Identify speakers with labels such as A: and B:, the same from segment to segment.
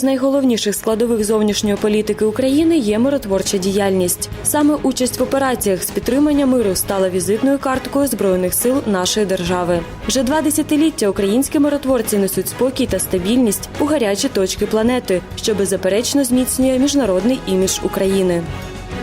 A: З найголовніших складових зовнішньої політики України є миротворча діяльність. Саме участь в операціях з підтримання миру стала візитною карткою збройних сил нашої держави. Вже два десятиліття українські миротворці несуть спокій та стабільність у гарячі точки планети, що беззаперечно зміцнює міжнародний імідж України.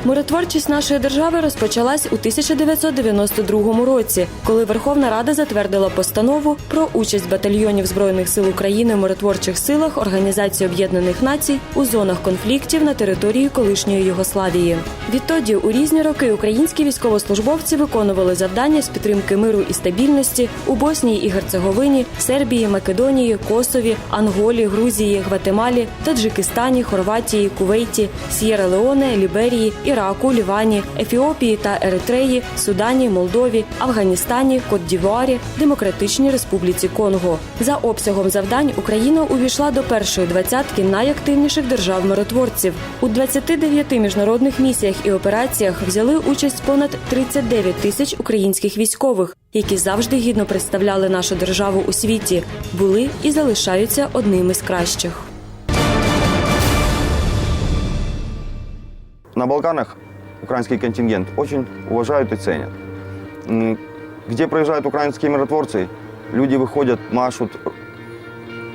A: Миротворчість нашої держави розпочалась у 1992 році, коли Верховна Рада затвердила постанову про участь батальйонів збройних сил України в миротворчих силах Організації Об'єднаних Націй у зонах конфліктів на території колишньої Югославії. Відтоді у різні роки українські військовослужбовці виконували завдання з підтримки миру і стабільності у Боснії і Герцеговині, Сербії, Македонії, Косові, Анголі, Грузії, Гватемалі, Таджикистані, Хорватії, Кувейті, С'єра Леоне, Ліберії, Іраку, Лівані, Ефіопії та Еритреї, Судані, Молдові, Афганістані, Кот-Дівуарі, Демократичній Республіці Конго. За обсягом завдань Україна увійшла до першої двадцятки найактивніших держав миротворців. У 29 міжнародних місіях і операціях взяли участь понад 39 тисяч українських військових, які завжди гідно представляли нашу державу у світі, були і залишаються одними з кращих.
B: На Балканах украинский контингент очень уважают и ценят. Где проезжают украинские миротворцы, люди выходят, машут.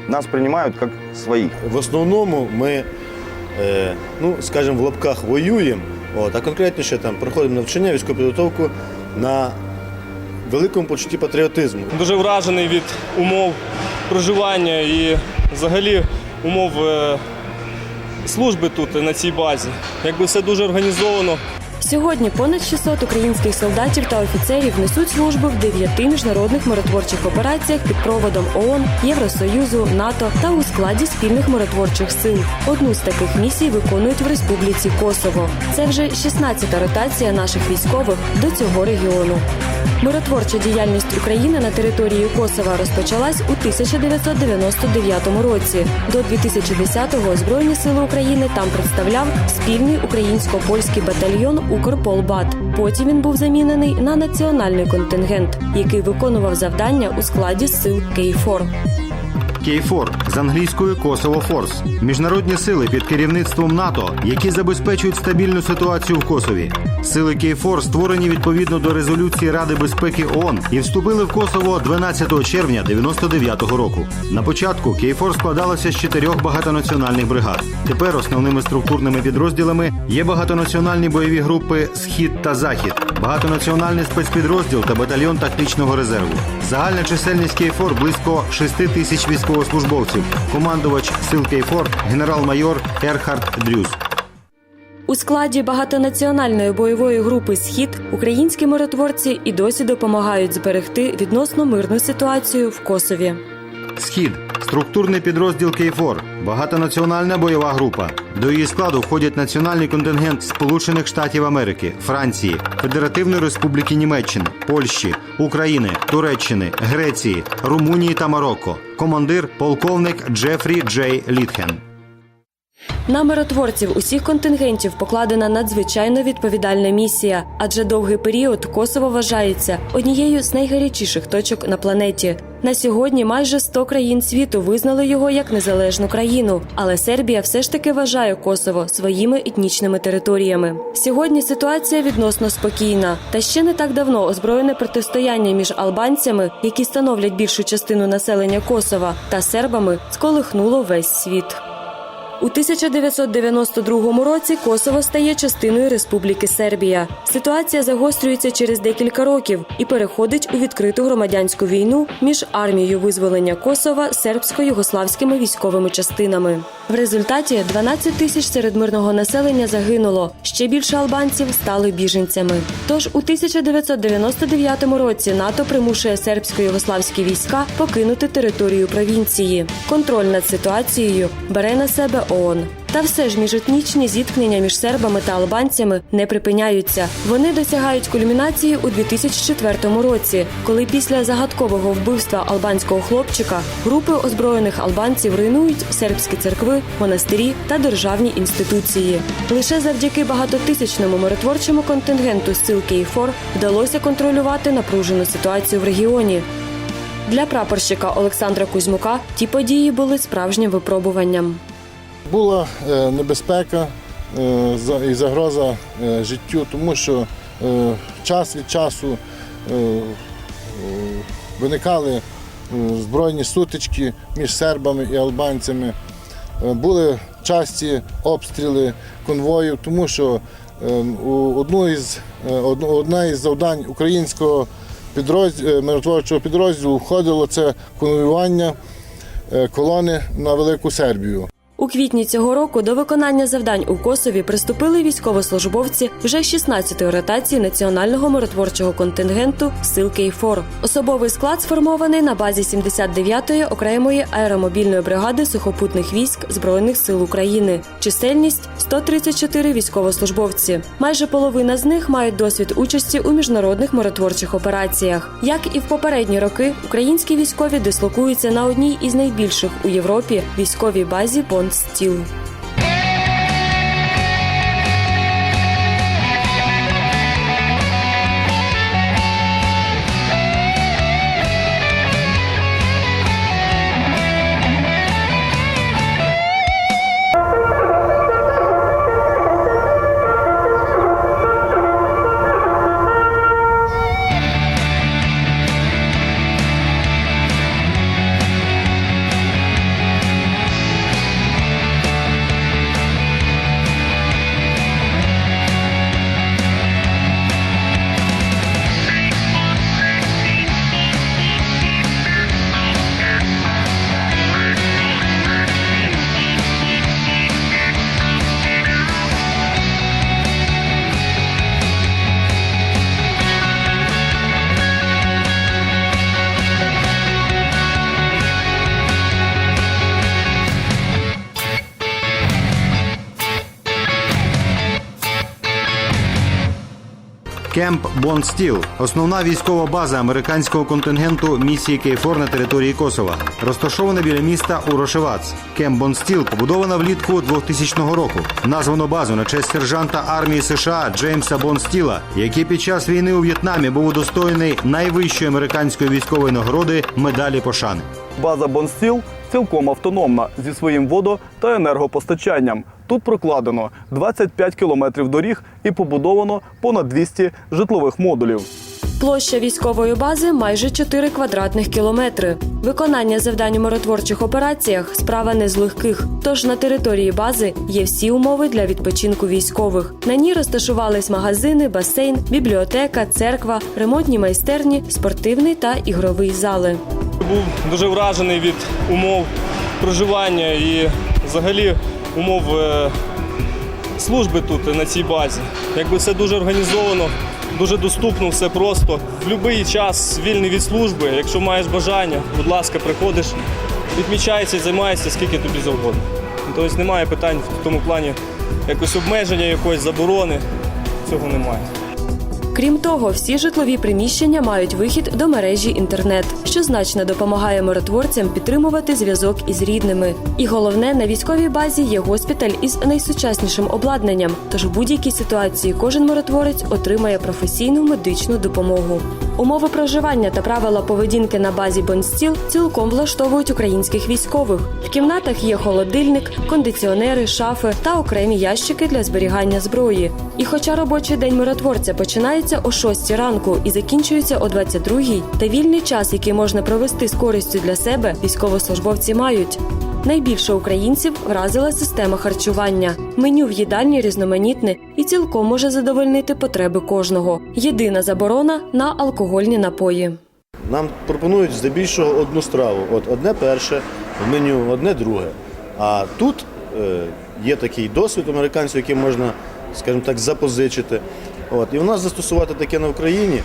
B: Нас принимают как своих.
C: В основному ми, е, ну, скажімо, в лапках воюємо, от, а конкретніше там проходимо навчання, військову підготовку на великому почутті патріотизму.
D: Дуже вражений від умов проживання і взагалі умов е, служби тут на цій базі. Якби все дуже організовано.
A: Сьогодні понад 600 українських солдатів та офіцерів несуть службу в дев'яти міжнародних миротворчих операціях під проводом ООН, Євросоюзу, НАТО та у складі спільних миротворчих сил. Одну з таких місій виконують в Республіці Косово. Це вже 16-та ротація наших військових до цього регіону. Миротворча діяльність України на території Косова розпочалась у 1999 році. До 2010-го Збройні сили України там представляв спільний українсько-польський батальйон Укрполбат. Потім він був замінений на національний контингент, який виконував завдання у складі сил Кейфор.
E: Кейфор з англійської Kosovo Форс міжнародні сили під керівництвом НАТО, які забезпечують стабільну ситуацію в Косові. Сили Кейфор створені відповідно до резолюції Ради безпеки ООН і вступили в Косово 12 червня 99-го року. На початку Кейфор складалася з чотирьох багатонаціональних бригад. Тепер основними структурними підрозділами є багатонаціональні бойові групи Схід та Захід, багатонаціональний спецпідрозділ та батальйон тактичного резерву. Загальна чисельність Кейфор близько 6 тисяч військовослужбовців. Командувач сил Кейфор генерал-майор Ерхард Дрюс.
A: У складі багатонаціональної бойової групи Схід українські миротворці і досі допомагають зберегти відносно мирну ситуацію в Косові.
E: Схід структурний підрозділ Кейфор, багатонаціональна бойова група. До її складу входять національний контингент Сполучених Штатів Америки, Франції, Федеративної Республіки Німеччини, Польщі, України, Туреччини, Греції, Румунії та Марокко. Командир полковник Джефрі Джей Літхен.
A: На миротворців усіх контингентів покладена надзвичайно відповідальна місія, адже довгий період Косово вважається однією з найгарячіших точок на планеті. На сьогодні майже 100 країн світу визнали його як незалежну країну, але Сербія все ж таки вважає Косово своїми етнічними територіями. Сьогодні ситуація відносно спокійна, та ще не так давно озброєне протистояння між албанцями, які становлять більшу частину населення Косова, та сербами сколихнуло весь світ. У 1992 році Косово стає частиною Республіки Сербія. Ситуація загострюється через декілька років і переходить у відкриту громадянську війну між армією визволення Косова сербсько-югославськими військовими частинами. В результаті 12 тисяч серед мирного населення загинуло. Ще більше албанців стали біженцями. Тож у 1999 році НАТО примушує сербсько-югославські війська покинути територію провінції. Контроль над ситуацією бере на себе ООН. Та все ж міжетнічні зіткнення між сербами та албанцями не припиняються. Вони досягають кульмінації у 2004 році, коли після загадкового вбивства албанського хлопчика групи озброєних албанців руйнують сербські церкви, монастирі та державні інституції. Лише завдяки багатотисячному миротворчому контингенту сил Кейфор вдалося контролювати напружену ситуацію в регіоні. Для прапорщика Олександра Кузьмука ті події були справжнім випробуванням.
F: Була е, небезпека е, і загроза е, життю, тому що час від часу виникали збройні сутички між сербами і албанцями. Були часті обстріли конвоїв, тому що одну із, одне із завдань українського підрозділу, миротворчого підрозділу входило це конвоювання колони на Велику Сербію.
A: У квітні цього року до виконання завдань у Косові приступили військовослужбовці вже 16-ї ротації національного миротворчого контингенту сил Кейфор. Особовий склад сформований на базі 79-ї окремої аеромобільної бригади сухопутних військ збройних сил України. Чисельність 134 військовослужбовці. Майже половина з них мають досвід участі у міжнародних миротворчих операціях. Як і в попередні роки, українські військові дислокуються на одній із найбільших у Європі військовій базі Бонд Стіл.
E: Кемп Бон Стіл основна військова база американського контингенту місії Кейфор на території Косова, розташована біля міста Урошевац. Кемп Бон Стіл побудована влітку 2000 року. Названо базу на честь сержанта армії США Джеймса Бон Стіла, який під час війни у В'єтнамі був удостоєний найвищої американської військової нагороди медалі пошани.
G: База Бонстіл цілком автономна зі своїм водо- та енергопостачанням. Тут прокладено 25 кілометрів доріг і побудовано понад 200 житлових модулів.
A: Площа військової бази майже 4 квадратних кілометри. Виконання завдань у миротворчих операціях справа не з легких. Тож на території бази є всі умови для відпочинку військових. На ній розташувались магазини, басейн, бібліотека, церква, ремонтні майстерні, спортивний та ігровий зали.
D: Був дуже вражений від умов проживання і взагалі умов е, служби тут на цій базі. Якби все дуже організовано, дуже доступно, все просто. В будь-який час вільний від служби. Якщо маєш бажання, будь ласка, приходиш, відмічаєшся, займаєшся скільки тобі завгодно. Тобто немає питань в тому плані якось обмеження, якоїсь заборони. Цього немає.
A: Крім того, всі житлові приміщення мають вихід до мережі інтернет, що значно допомагає миротворцям підтримувати зв'язок із рідними. І головне, на військовій базі є госпіталь із найсучаснішим обладнанням. Тож в будь-якій ситуації кожен миротворець отримає професійну медичну допомогу. Умови проживання та правила поведінки на базі Бонстіл цілком влаштовують українських військових. В кімнатах є холодильник, кондиціонери, шафи та окремі ящики для зберігання зброї. І хоча робочий день миротворця починається о 6 ранку і закінчується о 22 та вільний час, який можна провести з користю для себе, військовослужбовці мають. Найбільше українців вразила система харчування. Меню в їдальні різноманітне і цілком може задовольнити потреби кожного. Єдина заборона на алкогольні напої.
C: Нам пропонують здебільшого одну страву. От одне перше в меню, одне друге. А тут е, є такий досвід американців, який можна, скажімо так, запозичити. От. І в нас застосувати таке на Україні,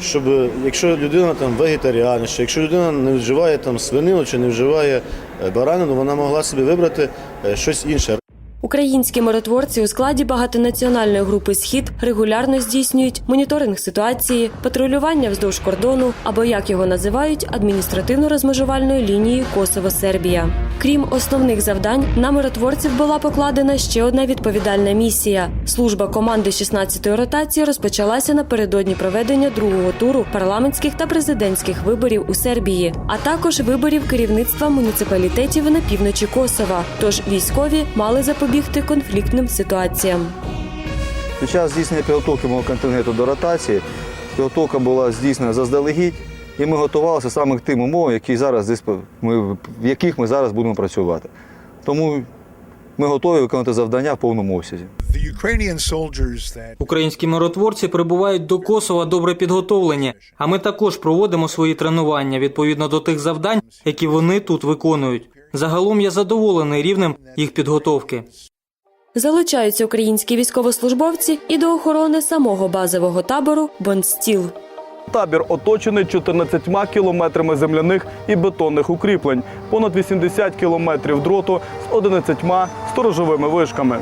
C: щоб якщо людина там вегетаріанша, якщо людина не вживає там свинину чи не вживає е, баранину, вона могла собі вибрати е, щось інше.
A: Українські миротворці у складі багатонаціональної групи Схід регулярно здійснюють моніторинг ситуації, патрулювання вздовж кордону або як його називають адміністративно розмежувальної лінії Косово-Сербія. Крім основних завдань, на миротворців була покладена ще одна відповідальна місія. Служба команди 16-ї ротації розпочалася напередодні проведення другого туру парламентських та президентських виборів у Сербії, а також виборів керівництва муніципалітетів на півночі Косова. Тож військові мали запобігти конфліктним ситуаціям.
H: Під час здійснення підготовки мого контингенту до ротації підготовка була здійснена заздалегідь, і ми готувалися саме к тим умовам, які зараз ми, в яких ми зараз будемо працювати. Тому ми готові виконати завдання в повному обсязі.
I: Українські миротворці прибувають до Косова добре підготовлені, а ми також проводимо свої тренування відповідно до тих завдань, які вони тут виконують. Загалом я задоволений рівнем їх підготовки.
A: Залучаються українські військовослужбовці і до охорони самого базового табору Бонстіл.
G: Табір оточений 14 кілометрами земляних і бетонних укріплень, понад 80 кілометрів дроту з 11 сторожовими вишками.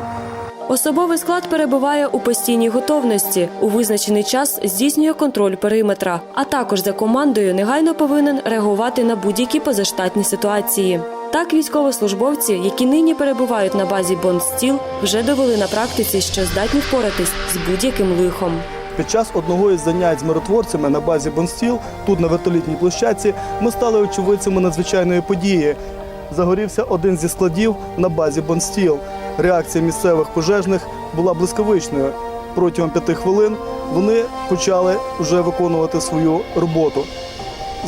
A: Особовий склад перебуває у постійній готовності. У визначений час здійснює контроль периметра, а також за командою негайно повинен реагувати на будь-які позаштатні ситуації. Так, військовослужбовці, які нині перебувають на базі Бонстіл, вже довели на практиці, що здатні впоратись з будь-яким лихом.
G: Під час одного із занять з миротворцями на базі Бонстіл, тут на вертолітній площадці, ми стали очевидцями надзвичайної події. Загорівся один зі складів на базі Бонстіл. Реакція місцевих пожежних була блискавичною. Протягом п'яти хвилин вони почали вже виконувати свою роботу.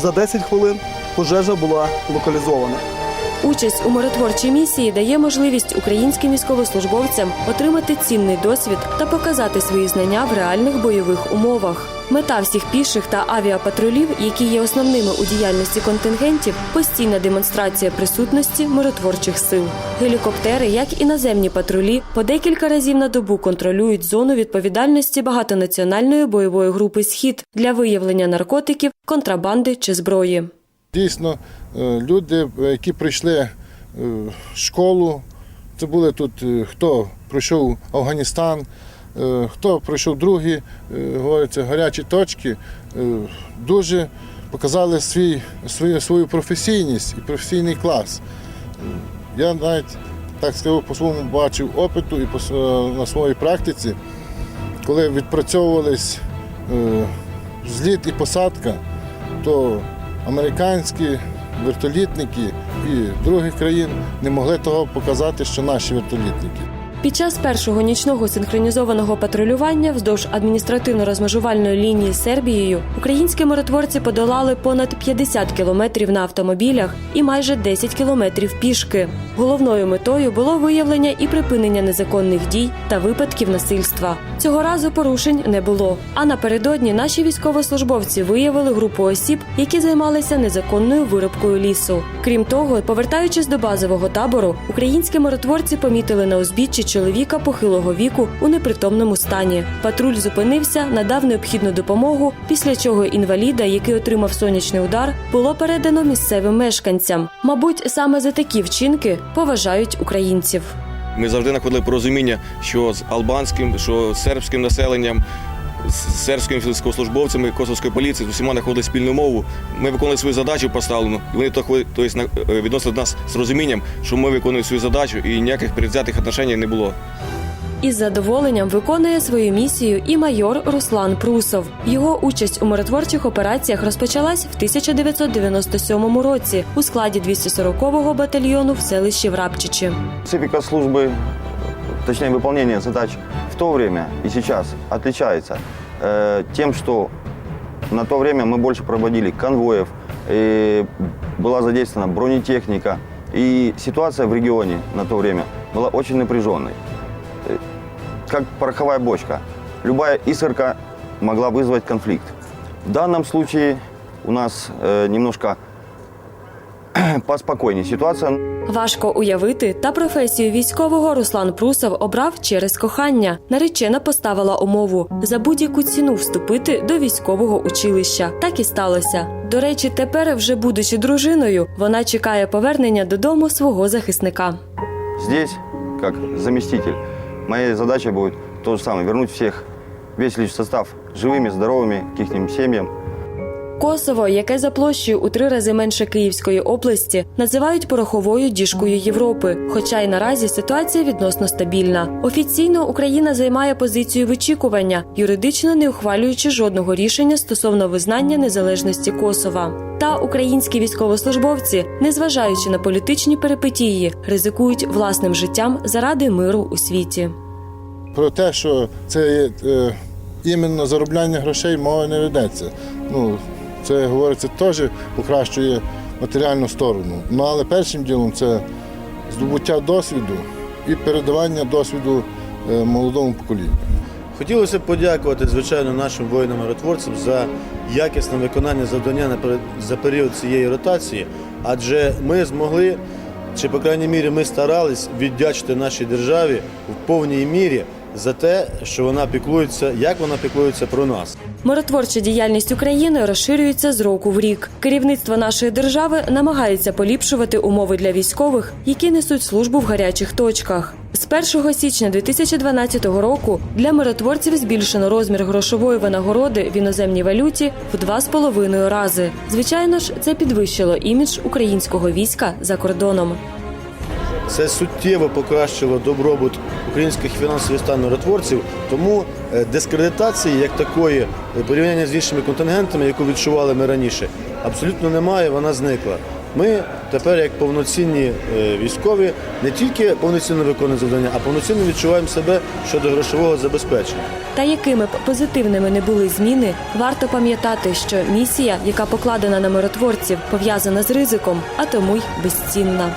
G: За 10 хвилин пожежа була локалізована.
A: Участь у миротворчій місії дає можливість українським військовослужбовцям отримати цінний досвід та показати свої знання в реальних бойових умовах. Мета всіх піших та авіапатрулів, які є основними у діяльності контингентів, постійна демонстрація присутності миротворчих сил. Гелікоптери, як і наземні патрулі, по декілька разів на добу контролюють зону відповідальності багатонаціональної бойової групи Схід для виявлення наркотиків, контрабанди чи зброї.
F: Дійсно, е, люди, які прийшли е, в школу, це були тут е, хто пройшов Афганістан, хто пройшов другі, говориться, гарячі точки, дуже показали свій, свою, свою професійність і професійний клас. Я навіть так скажу, по своєму бачив опиту і по на своїй практиці, коли відпрацьовувались зліт і посадка, то американські вертолітники і других країн не могли того показати, що наші вертолітники.
A: Під час першого нічного синхронізованого патрулювання вздовж адміністративно-розмежувальної лінії з Сербією українські миротворці подолали понад 50 кілометрів на автомобілях і майже 10 кілометрів пішки. Головною метою було виявлення і припинення незаконних дій та випадків насильства. Цього разу порушень не було. А напередодні наші військовослужбовці виявили групу осіб, які займалися незаконною вирубкою лісу. Крім того, повертаючись до базового табору, українські миротворці помітили на узбіччі чоловіка похилого віку у непритомному стані. Патруль зупинився, надав необхідну допомогу, після чого інваліда, який отримав сонячний удар, було передано місцевим мешканцям. Мабуть, саме за такі вчинки поважають українців.
J: Ми завжди знаходили порозуміння, що з албанським, що з сербським населенням, з сербськими військовослужбовцями косовської поліції з усіма знаходили спільну мову. Ми виконували свою задачу поставлену, і вони тобто, на- е, відносили до нас з розумінням, що ми виконуємо свою задачу і ніяких передвзятих отношень не було.
A: Із задоволенням виконує свою місію і майор Руслан Прусов. Його участь у миротворчих операціях розпочалась в 1997 році у складі 240-го батальйону в селищі Врабчичі.
B: Специфика службы, точнее выполнения задач то время и сейчас отличается э, тем, что на то время мы больше проводили конвоев, и была задействована бронетехника, и ситуация в регионе на то время была очень напряженной. Э, Как пороховая бочка. Любая искорка могла вызвать конфликт. В данном случае у нас э, немножко поспокойнее ситуация.
A: Важко уявити, та професію військового Руслан Прусов обрав через кохання. Наречена поставила умову за будь-яку ціну вступити до військового училища. Так і сталося. До речі, тепер, вже будучи дружиною, вона чекає повернення додому свого захисника.
B: Здесь, как заместитель, моя задача будет то же самое, вернуть всех, весь личный состав живыми, здоровыми, к их семьям.
A: Косово, яке за площею у три рази менше Київської області, називають пороховою діжкою Європи. Хоча й наразі ситуація відносно стабільна. Офіційно Україна займає позицію вичікування, юридично не ухвалюючи жодного рішення стосовно визнання незалежності Косова. Та українські військовослужбовці, незважаючи на політичні перипетії, ризикують власним життям заради миру у світі.
F: Про те, що це е, іменно заробляння грошей, мови не ведеться. Ну, це говориться теж покращує матеріальну сторону. Ну але першим ділом це здобуття досвіду і передавання досвіду е, молодому поколінню.
C: Хотілося б подякувати, звичайно, нашим воїнам-миротворцям за якісне виконання завдання за період цієї ротації, адже ми змогли, чи по крайній мірі ми старались віддячити нашій державі в повній мірі за те, що вона піклується, як вона піклується про нас.
A: Миротворча діяльність України розширюється з року в рік. Керівництво нашої держави намагається поліпшувати умови для військових, які несуть службу в гарячих точках. З 1 січня 2012 року для миротворців збільшено розмір грошової винагороди в іноземній валюті в два з половиною рази. Звичайно ж, це підвищило імідж українського війська за кордоном.
C: Це суттєво покращило добробут українських фінансових стан миротворців. Тому е, дискредитації як такої е, порівняння з іншими контингентами, яку відчували ми раніше, абсолютно немає. Вона зникла. Ми тепер, як повноцінні е, військові, не тільки повноцінно виконуємо завдання, а повноцінно відчуваємо себе щодо грошового забезпечення.
A: Та якими б позитивними не були зміни, варто пам'ятати, що місія, яка покладена на миротворців, пов'язана з ризиком, а тому й безцінна.